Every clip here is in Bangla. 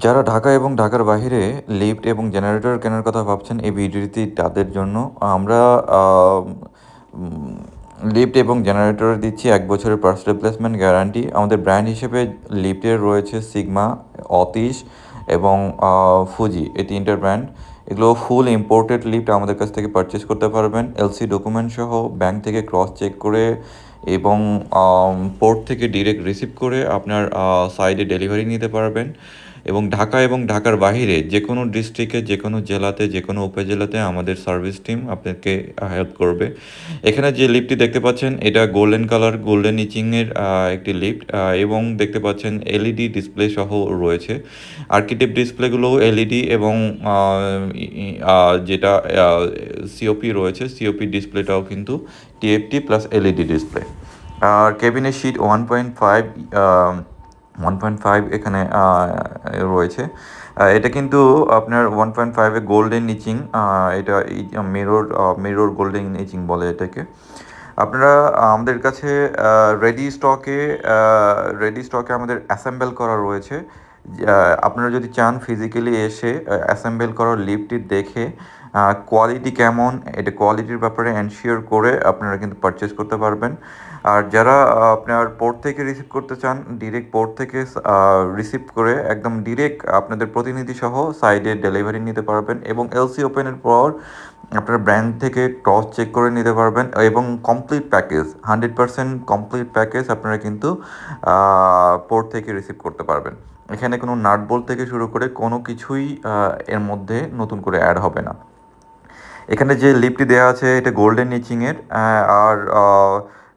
যারা ঢাকা এবং ঢাকার বাইরে লিফট এবং জেনারেটর কেনার কথা ভাবছেন এই ভিডিওটি তাদের জন্য, আমরা লিফট এবং জেনারেটর দিচ্ছি এক বছরের পার্স রিপ্লেসমেন্ট গ্যারান্টি আমাদের ব্র্যান্ড হিসেবে লিফটের রয়েছে সিগমা, অতিশ এবং ফুজি, এই তিনটার ব্র্যান্ড এগুলো ফুল ইম্পোর্টেড লিফট আমাদের কাছ থেকে পারচেস করতে পারবেন। এলসি ডকুমেন্ট সহ ব্যাংক থেকে ক্রস চেক করে এবং পোর্ট থেকে ডিরেক্ট রিসিভ করে আপনার সাইডে ডেলিভারি নিতে পারবেন। এবং ঢাকা এবং ঢাকার বাহিরে যে কোনো ডিস্ট্রিক্টে, যে কোনো জেলাতে, যে কোনো উপজেলাতে আমাদের সার্ভিস টিম আপনাকে হেল্প করবে। এখানে যে লিফটটি দেখতে পাচ্ছেন, এটা গোল্ডেন কালার, গোল্ডেন ইচিংয়ের একটি লিফট এবং দেখতে পাচ্ছেন এলইডি ডিসপ্লে সহ রয়েছে। আর্কিটেভ ডিসপ্লেগুলো এলইডি এবং যেটা সিওপি রয়েছে সিওপি ডিসপ্লেটাও কিন্তু টিএফটি প্লাস এলইডি ডিসপ্লে। আর কেবিনের sheet one point five one point five এখানে রয়েছে। এটা কিন্তু আপনার ওয়ান পয়েন্ট ফাইভে গোল্ডেন নিচিং এটা মিরর মিরর গোল্ডেন নিচিং বলে এটাকে। আপনারা আমাদের কাছে রেডি স্টকে রেডি স্টকে আমাদের অ্যাসেম্বল করা রয়েছে। আপনারা যদি চান ফিজিক্যালি এসে অ্যাসেম্বল করার লিফটটি দেখে কোয়ালিটি কেমন, এটা কোয়ালিটির ব্যাপারে এনশিওর করে আপনারা কিন্তু পারচেস করতে পারবেন। আর যারা আপনার পোর্ট থেকে রিসিভ করতে চান ডিরেক্ট পোর্ট থেকে রিসিভ করে একদম ডিরেক্ট আপনাদের প্রতিনিধি সহ সাইডে ডেলিভারি নিতে পারবেন এবং এলসি ওপেনের পর আপনার ব্র্যান্ড থেকে ক্রস চেক করে নিতে পারবেন এবং complete package hundred percent complete package আপনারা কিন্তু পোর্ট থেকে রিসিভ করতে পারবেন। এখানে কোনো নাট বোল্ট থেকে শুরু করে কোনো কিছুই এর মধ্যে নতুন করে অ্যাড হবে না। এখানে যে লিপটি দেওয়া আছে, এটা গোল্ডেন নিচিংয়ের আর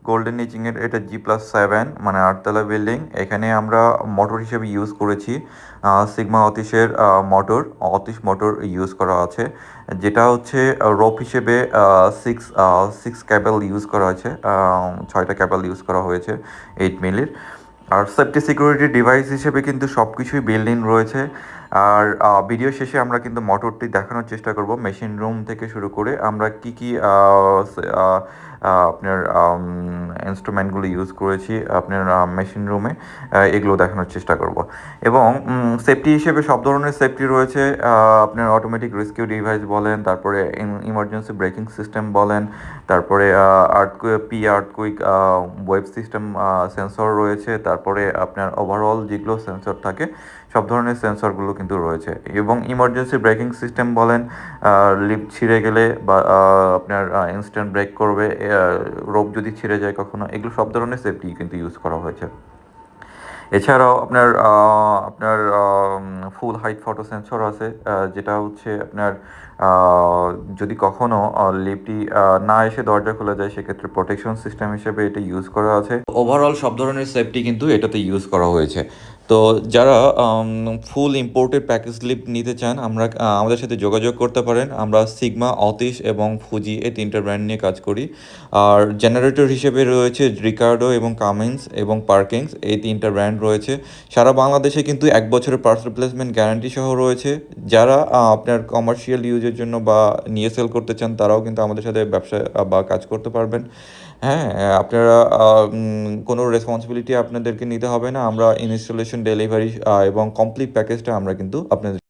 গোল্ডেন নিচিংয়ের এটা জি প্লাস সেভেন মানে আটতলা বিল্ডিং এখানে আমরা মোটর হিসেবে ইউজ করেছি সিগমা অতিশের মোটর অতিশ মোটর ইউজ করা আছে। যেটা হচ্ছে রোপ হিসেবে সিক্স সিক্স ক্যাবেল ইউজ করা আছে ছয়টা ক্যাবেল ইউজ করা হয়েছে এইট মিলির আর সেফটি সিকিউরিটি ডিভাইস হিসেবে কিন্তু সব কিছুই বিল্ড রয়েছে। আর ভিডিও শেষে আমরা কিন্তু মোটরটি দেখানোর চেষ্টা করব। মেশিন রুম থেকে শুরু করে আমরা কি কি আপনার ইনস্ট্রুমেন্টগুলো ইউজ করেছি, আপনার মেশিন রুমে এগুলো দেখানোর চেষ্টা করব। এবং সেফটি হিসেবে সব ধরনের সেফটি রয়েছে আপনার অটোমেটিক রেস্কিউ ডিভাইস বলেন, তারপরে ইমার্জেন্সি ব্রেকিং সিস্টেম বলেন, তারপরে earthquake P earthquake wave system sensor রয়েছে, তারপরে আপনার ওভারঅল যেগুলো সেন্সর থাকে, সব ধরনের সেন্সরগুলো কিন্তু রয়েছে। এবং ইমার্জেন্সি ব্রেকিং সিস্টেম বলেন লিফট ছিঁড়ে গেলে বা আপনার ইনস্ট্যান্ট ব্রেক করবে রোপ যদি ছিঁড়ে যায় কখনো এগুলো সব ধরনের সেফটি কিন্তু ইউজ করা হয়েছে। এছাড়াও আপনার আপনার ফুল হাইট ফটো সেন্সর আছে যেটা হচ্ছে আপনার যদি কখনো লিপটি না এসে দরজা খোলা যায়, সেক্ষেত্রে প্রোটেকশন সিস্টেম হিসেবে এটা ইউজ করা আছে। ওভারঅল সব ধরনের সেফটি কিন্তু এটাতে ইউজ করা হয়েছে। তো যারা ফুল ইম্পোর্টেড প্যাকেজ লিফট নিতে চান, আমরা আমাদের সাথে যোগাযোগ করতে পারেন। আমরা সিগমা অতিশ এবং ফুজি এই তিনটা ব্র্যান্ড নিয়ে কাজ করি। আর জেনারেটর হিসেবে রয়েছে রিকার্ডো এবং কামিন্স এবং পার্কিংস এই তিনটা ব্র্যান্ড রয়েছে। সারা বাংলাদেশে কিন্তু এক বছরের পার্স রিপ্লেসমেন্ট গ্যারান্টি সহ রয়েছে। যারা আপনার কমার্শিয়াল ইউজের জন্য বা নিয়ে সেল করতে চান, তারাও কিন্তু আমাদের সাথে ব্যবসা বা কাজ করতে পারবেন। হ্যাঁ আপনারা কোনো রেসপন্সিবিলিটি আপনাদেরকে নিতে হবে না। আমরা ইনস্টলেশন ডেলিভারি এবং কমপ্লিট প্যাকেজটা আমরা কিন্তু আপনাদের